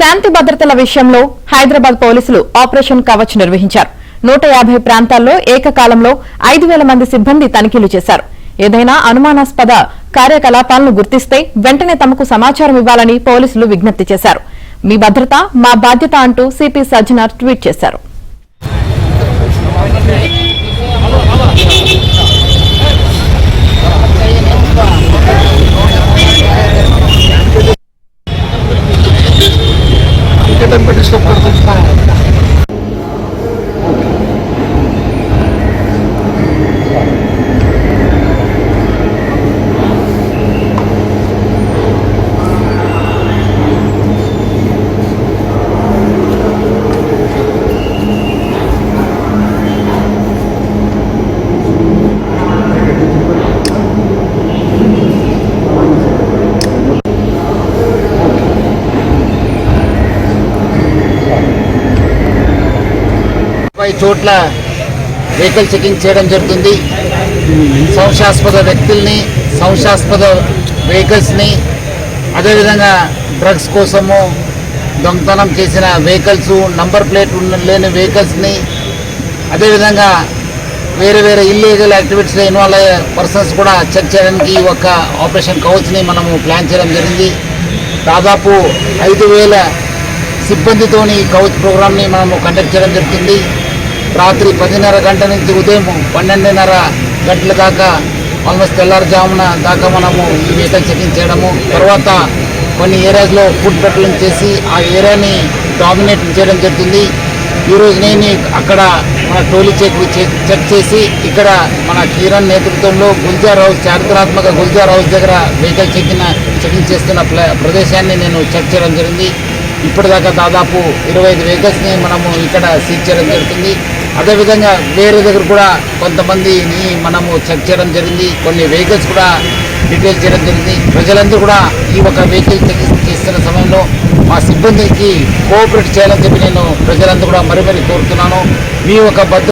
శాంతి భద్రతల విషయంలో హైదరాబాద్ పోలీసులు ఆపరేషన్ కవచ్ నిర్వహించారు. నూట యాభై ప్రాంతాల్లో ఏకకాలంలో ఐదు వేల మంది సిబ్బంది తనిఖీలు చేశారు. ఏదైనా అనుమానాస్పద కార్యకలాపాలను గుర్తిస్తే వెంటనే తమకు సమాచారం ఇవ్వాలని పోలీసులు విజ్ఞప్తి చేశారు. మీ భద్రత మా బాధ్యత అంటూ సిపి సజ్జనార్ ట్వీట్ చేశారు. também desculpa. ముప్పై చోట్ల వెహికల్ చెకింగ్ చేయడం జరుగుతుంది. సంశయాస్పద వ్యక్తుల్ని సంశయాస్పద వెహికల్స్ని అదేవిధంగా డ్రగ్స్ కోసము దొంగతనం చేసిన వెహికల్స్ నంబర్ ప్లేట్ లేని వెహికల్స్ని అదేవిధంగా వేరే వేరే ఇల్లీగల్ యాక్టివిటీస్లో ఇన్వాల్వ్ అయ్యే పర్సన్స్ కూడా చెక్ చేయడానికి ఈ ఒక ఆపరేషన్ కవచ్ని మనము ప్లాన్ చేయడం జరిగింది. దాదాపు ఐదు వేల సిబ్బందితోని కవచ్ ప్రోగ్రామ్ని మనము కండక్ట్ చేయడం జరుగుతుంది. రాత్రి పదిన్నర గంట నుంచి ఉదయం పన్నెండున్నర గంటల దాకా ఆల్మోస్ట్ తెల్లారుజామున దాకా మనము ఈ వెహికల్ చెకింగ్ చేయడము. తర్వాత కొన్ని ఏరియాస్లో ఫుడ్ పెట్రోలింగ్ చేసి ఆ ఏరియాని డామినేట్ చేయడం జరుగుతుంది. ఈరోజు నేను అక్కడ మన టోలీ చెక్ చెక్ చెక్ చేసి ఇక్కడ మన కిరణ్ నేతృత్వంలో గుల్జార్ హౌస్ చారిత్రాత్మక గుల్జార్ హౌస్ దగ్గర వెహికల్ చెక్కిన చెకింగ్ చేస్తున్న ప్రదేశాన్ని నేను చెక్ చేయడం జరిగింది. ఇప్పటిదాకా దాదాపు ఇరవై ఐదు వెహికల్స్ని మనము ఇక్కడ సీజ్ చేయడం జరుగుతుంది. అదేవిధంగా వేరే దగ్గర కూడా కొంతమందిని మనము చెక్ చేయడం జరిగింది కొన్ని వెహికల్స్ కూడా డీటెయిల్ చేయడం జరిగింది. ప్రజలందరూ కూడా ఈ ఒక వెహికల్ చెక్ చేస్తున్న సమయంలో మా సిబ్బందికి కోఆపరేట్ చేయాలని చెప్పి నేను ప్రజలందరూ కూడా మరి మరీ కోరుతున్నాను. మీ ఒక భద్ర